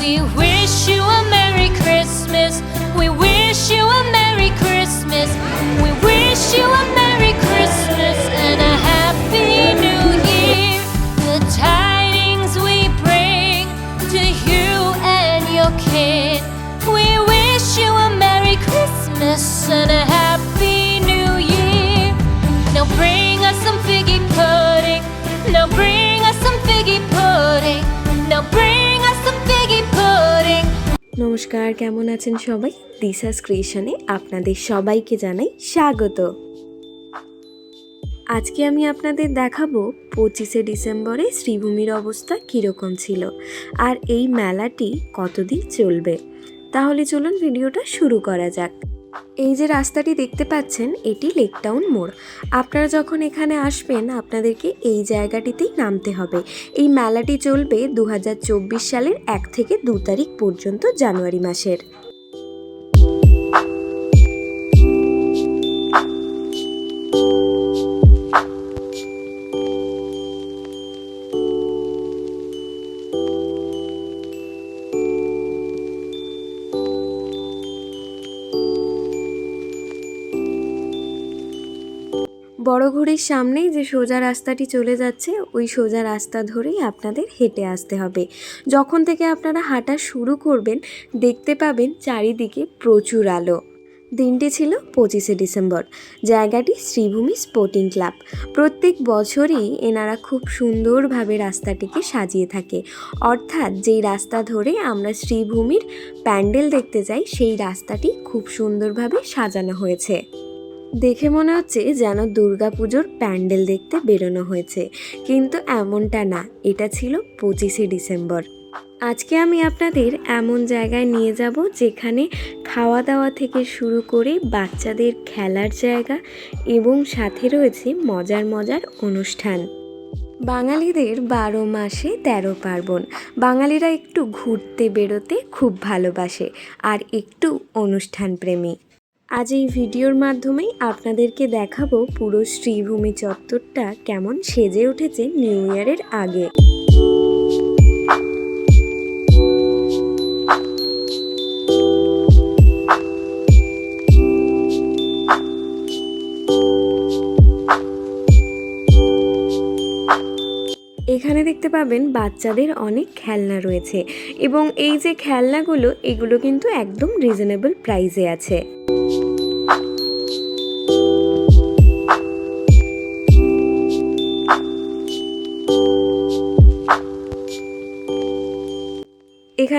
We wish you a Merry Christmas. We নমস্কার, কেমন আছেন সবাই? দিশাস ক্রিয়েশনে আপনাদের সবাইকে জানাই স্বাগত। আজকে আমি আপনাদের দেখাবো পঁচিশে ডিসেম্বরে শ্রীভূমির অবস্থা কীরকম ছিল আর এই মেলাটি কতদিন চলবে। তাহলে চলুন ভিডিওটা শুরু করা যাক। এই যে রাস্তাটি দেখতে পাচ্ছেন, এটি লেকটাউন মোড় আপনারা যখন এখানে আসবেন, আপনাদেরকে এই জায়গাটিতেই নামতে হবে। এই মেলাটি চলবে দু হাজার চব্বিশ সালের এক থেকে দু তারিখ পর্যন্ত জানুয়ারি মাসের। বড় ঘড়ির সামনেই যে সোজা রাস্তাটি চলে যাচ্ছে, ওই সোজা রাস্তা ধরেই আপনাদের হেঁটে আসতে হবে। যখন থেকে আপনারা হাঁটা শুরু করবেন, দেখতে পাবেন চারিদিকে প্রচুর আলো। দিনটি ছিল পঁচিশে ডিসেম্বর। জায়গাটি শ্রীভূমি স্পোর্টিং ক্লাব। প্রত্যেক বছরই এনারা খুব সুন্দরভাবে রাস্তাটিকে সাজিয়ে থাকে। অর্থাৎ যেই রাস্তা ধরে আমরা শ্রীভূমির প্যান্ডেল দেখতে যাই, সেই রাস্তাটি খুব সুন্দরভাবে সাজানো হয়েছে। দেখে মনে হচ্ছে যেন দুর্গাপুজোর প্যান্ডেল দেখতে বেরোনো হয়েছে। কিন্তু এমনটা না, এটা ছিল পঁচিশে ডিসেম্বর। আজকে আমি আপনাদের এমন জায়গায় নিয়ে যাব যেখানে খাওয়া দাওয়া থেকে শুরু করে বাচ্চাদের খেলার জায়গা এবং সাথে রয়েছে মজার মজার অনুষ্ঠান। বাঙালিদের বারো মাসে তেরো পার্বণ। বাঙালিরা একটু ঘুরতে বেরোতে খুব ভালোবাসে, আর একটু অনুষ্ঠান প্রেমী আজ এই ভিডিওর মাধ্যমেই আপনাদেরকে দেখাবো পুরো শ্রীভূমি চত্বরটা কেমন সেজে উঠেছে নিউ ইয়ারের আগে। এখানে দেখতে পাবেন বাচ্চাদের অনেক খেলনা রয়েছে এবং এই যে খেলনাগুলো, এগুলো কিন্তু একদম রিজনেবল প্রাইসে আছে।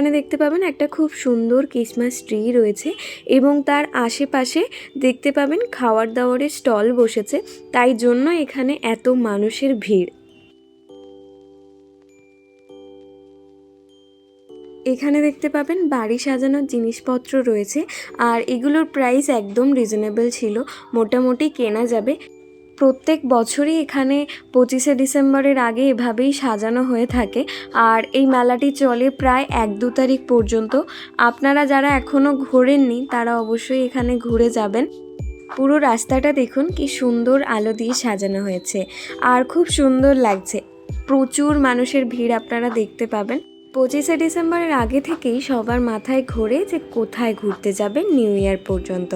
এখানে দেখতে পাবেন একটা খুব সুন্দর ক্রিসমাস ট্রি রয়েছে এবং তার আশেপাশে দেখতে পাবেন খাওয়ার দাওয়ারের স্টল বসেছে। তাই জন্য এখানে এত মানুষের ভিড়। এখানে দেখতে পাবেন বাড়ি সাজানোর জিনিসপত্র রয়েছে আর এগুলোর প্রাইস একদম রিজনেবল ছিল। মোটামুটি কেনা যাবে। প্রত্যেক বছরই এখানে পঁচিশে ডিসেম্বরের আগে এভাবেই সাজানো হয়ে থাকে। আর এই মেলাটি চলে প্রায় এক দু তারিখ পর্যন্ত। আপনারা যারা এখনও ঘোরেননি, তারা অবশ্যই এখানে ঘুরে যাবেন। পুরো রাস্তাটা দেখুন, কি সুন্দর আলো দিয়ে সাজানো হয়েছে। আর খুব সুন্দর লাগছে। প্রচুর মানুষের ভিড় আপনারা দেখতে পাবেন। পঁচিশে ডিসেম্বরের আগে থেকেই সবার মাথায় ঘোরে যে কোথায় ঘুরতে যাবে নিউ ইয়ার পর্যন্ত,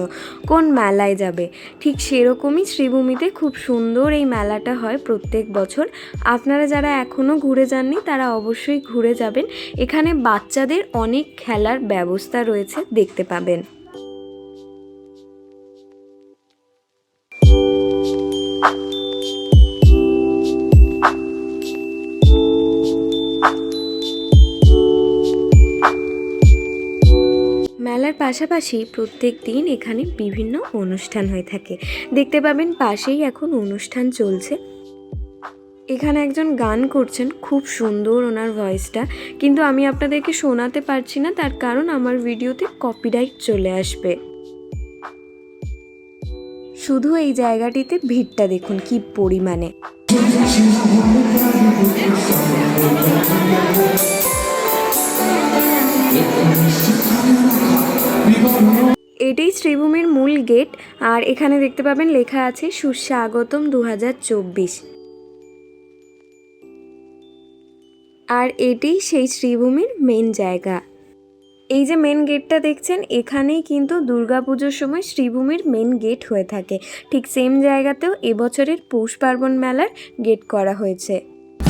কোন মেলায় যাবে। ঠিক সেরকমই শ্রীভূমিতে খুব সুন্দর এই মেলাটা হয় প্রত্যেক বছর। আপনারা যারা এখনও ঘুরে যাননি, তারা অবশ্যই ঘুরে যাবেন। এখানে বাচ্চাদের অনেক খেলার ব্যবস্থা রয়েছে, দেখতে পাবেন। মেলার পাশাপাশি প্রত্যেক দিন এখানে বিভিন্ন অনুষ্ঠান হয়ে থাকে। দেখতে পাবেন পাশেই এখন অনুষ্ঠান চলছে। এখানে একজন গান করছেন, খুব সুন্দর ওনার ভয়েসটা কিন্তু আমি আপনাদেরকে শোনাতে পারছি না, তার কারণ আমার ভিডিওতে কপিরাইট চলে আসবে। শুধু এই জায়গাটিতে ভিড়টা দেখুন, কি পরিমাণে। এটাই শ্রীভূমির মূল গেট, আর এখানে দেখতে পাবেন লেখা আছে সুস্বাগতম দু আর এটাই সেই শ্রীভূমির মেন জায়গা। এই যে মেন গেটটা দেখছেন, এখানেই কিন্তু দুর্গাপুজোর সময় শ্রীভূমির মেন গেট হয়ে থাকে। ঠিক সেম জায়গাতেও এবছরের পৌষ পার্বণ মেলার গেট করা হয়েছে।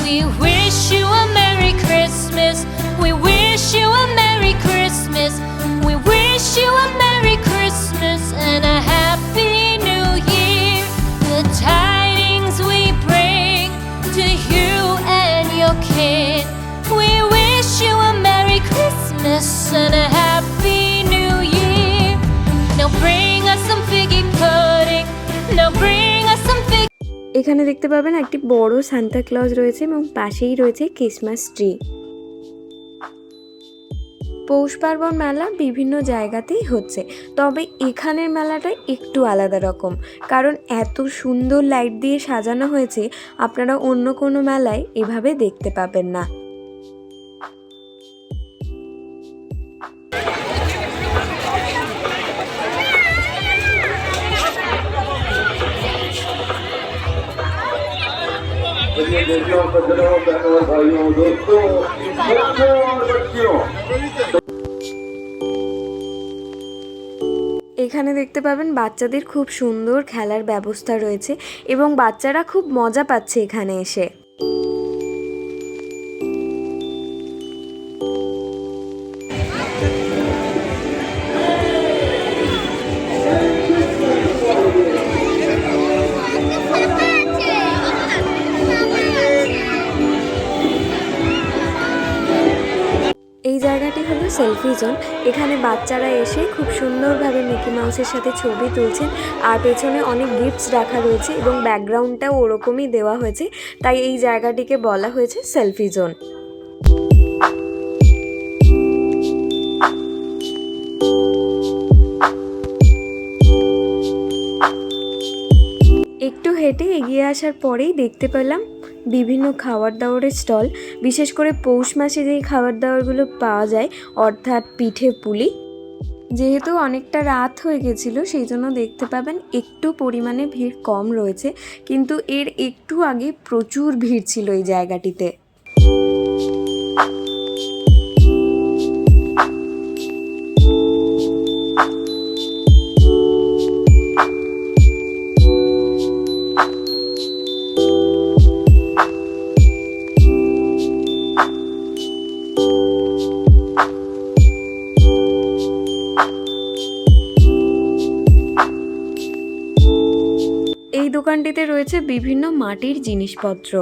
We wish you a Merry Christmas. We wish you a Merry Christmas. We wish you a Merry Christmas and a Happy New Year. The tidings we bring to you and your kid. We wish you a Merry Christmas and a Happy New Year. Now bring us some figgy pudding. Now bring us some fig. এখানে দেখতে পাবেন একটি বড় Santa Claus রয়েছে এবং পাশেই রয়েছে Christmas tree পৌষ পার্বণ মেলা বিভিন্ন জায়গাতেই হচ্ছে। তবে এখানের মেলাটা একটু আলাদা রকম। কারণ এত সুন্দর লাইট দিয়ে সাজানো হয়েছে, আপনারা অন্য কোনো মেলায় এভাবে দেখতে পাবেন না। मेरे देशों सज्जनों बहनों भाइयों दोस्तों बच्चों और बच्चियों এখানে দেখতে পাবেন বাচ্চাদের খুব সুন্দর খেলার ব্যবস্থা রয়েছে এবং বাচ্চারা খুব মজা পাচ্ছে এখানে এসে Selfie zone. এখানে বাচ্চারা এসে খুব সুন্দরভাবে মিকি মাউসের সাথে ছবি তুলছেন। আর পেছনে অনেক গিফটস রাখা রয়েছে এবং ব্যাকগ্রাউন্ডটাও ওরকমই দেওয়া হয়েছে। তাই এই জায়গাটিকে বলা হয়েছে সেলফি জোন। একটু হেঁটে এগিয়ে আসার পরেই দেখতে পেলাম বিভিন্ন খাবার দাবারের স্টল, বিশেষ করে পৌষ মাসে যেই খাবার দাবারগুলো পাওয়া যায়, অর্থাৎ পিঠে পুলি। যেহেতু অনেকটা রাত হয়ে গেছিল, সেই জন্য দেখতে পাবেন একটু পরিমাণে ভিড় কম রয়েছে, কিন্তু এর একটু আগে প্রচুর ভিড় ছিল এই জায়গাটিতে। দোকানটিতে রয়েছে বিভিন্ন মাটির জিনিসপত্র।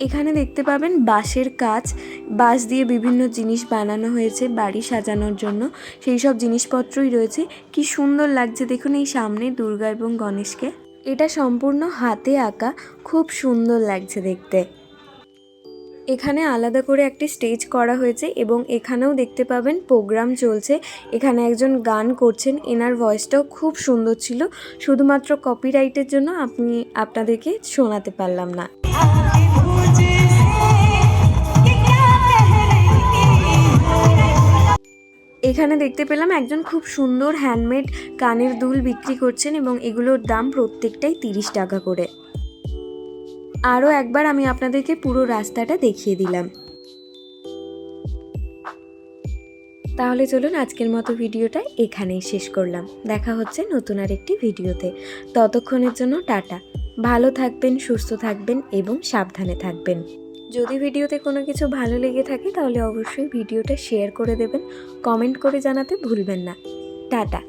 এখানে দেখতে পাবেন বাঁশের কাজ বাঁশ দিয়ে বিভিন্ন জিনিস বানানো হয়েছে বাড়ি সাজানোর জন্য। সেই সব জিনিসপত্রই রয়েছে। কি সুন্দর লাগছে দেখুন এই সামনে দুর্গা এবং গণেশকে। এটা সম্পূর্ণ হাতে আঁকা। খুব সুন্দর লাগছে দেখতে। এখানে আলাদা করে একটি স্টেজ করা হয়েছে এবং এখানেও দেখতে পাবেন প্রোগ্রাম চলছে। এখানে একজন গান করছেন। এনার ভয়েসটাও খুব সুন্দর ছিল। শুধুমাত্র কপিরাইটের জন্য আপনি, আপনাদেরকে শোনাতে পারলাম না। এখানে দেখতে পেলাম একজন খুব সুন্দর হ্যান্ডমেড কানের দুল বিক্রি করছেন এবং এগুলোর দাম প্রত্যেকটাই তিরিশ টাকা করে। আরও একবার আমি আপনাদেরকে পুরো রাস্তাটা দেখিয়ে দিলাম। তাহলে চলুন আজকের মতো ভিডিওটা এখানেই শেষ করলাম। দেখা হচ্ছে নতুন আর একটি ভিডিওতে। ততক্ষণের জন্য টাটা। ভালো থাকবেন, সুস্থ থাকবেন এবং সাবধানে থাকবেন। যদি ভিডিওতে কোনো কিছু ভালো লেগে থাকে তাহলে অবশ্যই ভিডিওটা শেয়ার করে দেবেন। কমেন্ট করে জানাতে ভুলবেন না। টাটা।